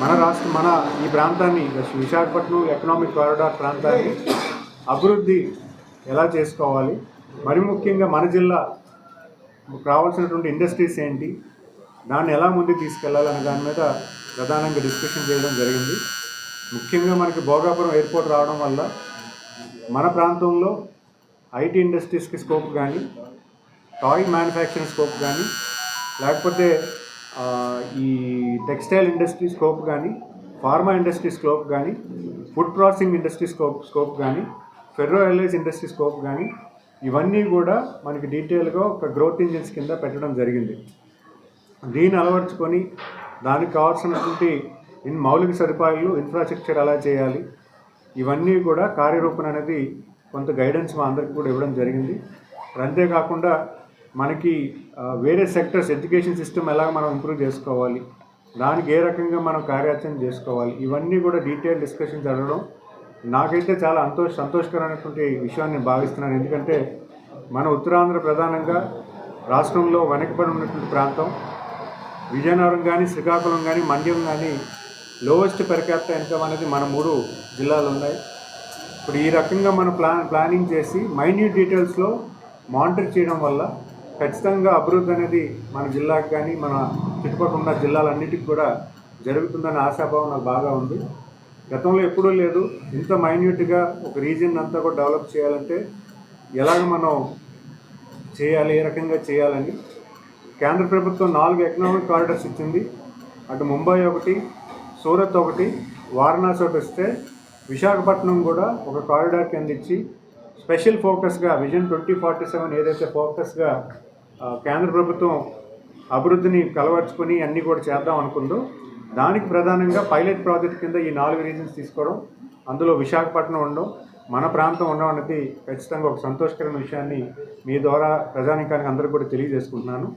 మన రాష్ట్ర మన ఈ ప్రాంతాన్ని విశాఖపట్నం ఎకనామిక్ కారిడార్ ప్రాంతాన్ని అభివృద్ధి ఎలా చేసుకోవాలి? మరి ముఖ్యంగా మన జిల్లా రావాల్సినటువంటి ఇండస్ట్రీస్ ఏంటి? దాన్ని ఎలా ముందుకు తీసుకెళ్ళాలనే దాని మీద ప్రధానంగా డిస్కషన్ చేయడం జరిగింది. ముఖ్యంగా మనకి భోగాపురం ఎయిర్పోర్ట్ రావడం వల్ల మన ప్రాంతంలో ఐటీ ఇండస్ట్రీస్కి స్కోప్ కానీ టాయ్ మ్యానుఫ్యాక్చరింగ్ స్కోప్ కానీ లేకపోతే ఈ టెక్స్టైల్ ఇండస్ట్రీ స్కోప్ కానీ ఫార్మా ఇండస్ట్రీ స్కోప్ కానీ food processing industry scope scope కానీ ఫెర్రో ఎల్ఐస్ ఇండస్ట్రీ స్కోప్ కానీ ఇవన్నీ కూడా మనకి డీటెయిల్గా ఒక గ్రోత్ ఇంజిన్స్ కింద పెట్టడం జరిగింది. దీన్ని అలవర్చుకొని దానికి కావాల్సినటువంటి ఇన్ మౌలిక సదుపాయాలు ఇన్ఫ్రాస్ట్రక్చర్ ఎలా చేయాలి ఇవన్నీ కూడా కార్యరూపణ అనేది కొంత గైడెన్స్ మా అందరికి కూడా ఇవ్వడం జరిగింది. అంతేకాకుండా మనకి వేరే సెక్టర్స్ ఎడ్యుకేషన్ సిస్టమ్ ఎలా మనం ఇంప్రూవ్ చేసుకోవాలి దానికి ఏ రకంగా మనం కార్యాచరణ చేసుకోవాలి ఇవన్నీ కూడా డీటెయిల్ డిస్కషన్ జరగడం నాకైతే చాలా సంతోష సంతోషకరమైనటువంటి విషయాన్ని భావిస్తున్నాను. ఎందుకంటే మన ఉత్తరాంధ్ర ప్రధానంగా రాష్ట్రంలో వెనకబడి ఉన్నటువంటి ప్రాంతం విజయనగరం కానీ శ్రీకాకుళం కానీ మండ్యం కానీ లోవెస్ట్ పెర్ ఇన్కమ్ అనేది మన మూడు జిల్లాలు ఉన్నాయి. ఇప్పుడు ఈ రకంగా మనం ప్లాన్ ప్లానింగ్ చేసి మైన్యూట్ డీటెయిల్స్లో మానిటర్ చేయడం వల్ల ఖచ్చితంగా అభివృద్ధి అనేది మన జిల్లాకి కానీ మన చుట్టుపక్కల ఉన్న జిల్లాలన్నిటికి కూడా జరుగుతుందనే ఆశాభావం నాకు బాగా ఉంది. గతంలో ఎప్పుడూ లేదు. ఇంత మైన్యూట్గా ఒక రీజియన్ అంతా కూడా డెవలప్ చేయాలంటే ఎలాగ మనం చేయాలి ఏ రకంగా చేయాలని కేంద్ర ప్రభుత్వం నాలుగు ఎకనామిక్ కారిడార్స్ ఇచ్చింది. అటు ముంబై ఒకటి సూరత్ ఒకటి వారణాసి ఒకటి వస్తే విశాఖపట్నం కూడా ఒక కారిడార్ కింద ఇచ్చి స్పెషల్ ఫోకస్గా విజన్ ట్వంటీ ఫార్టీ సెవెన్ ఏదైతే ఫోకస్గా కేంద్ర ప్రభుత్వం అభివృద్ధిని కలవర్చుకొని అన్నీ కూడా చేద్దాం అనుకుందో దానికి ప్రధానంగా పైలట్ ప్రాజెక్ట్ కింద ఈ నాలుగు రీజన్స్ తీసుకోవడం అందులో విశాఖపట్నం ఉండడం మన ప్రాంతం ఉండడం అనేది ఖచ్చితంగా ఒక సంతోషకరమైన విషయాన్ని మీ ద్వారా ప్రజానికానికి అందరూ కూడా తెలియజేసుకుంటున్నాను.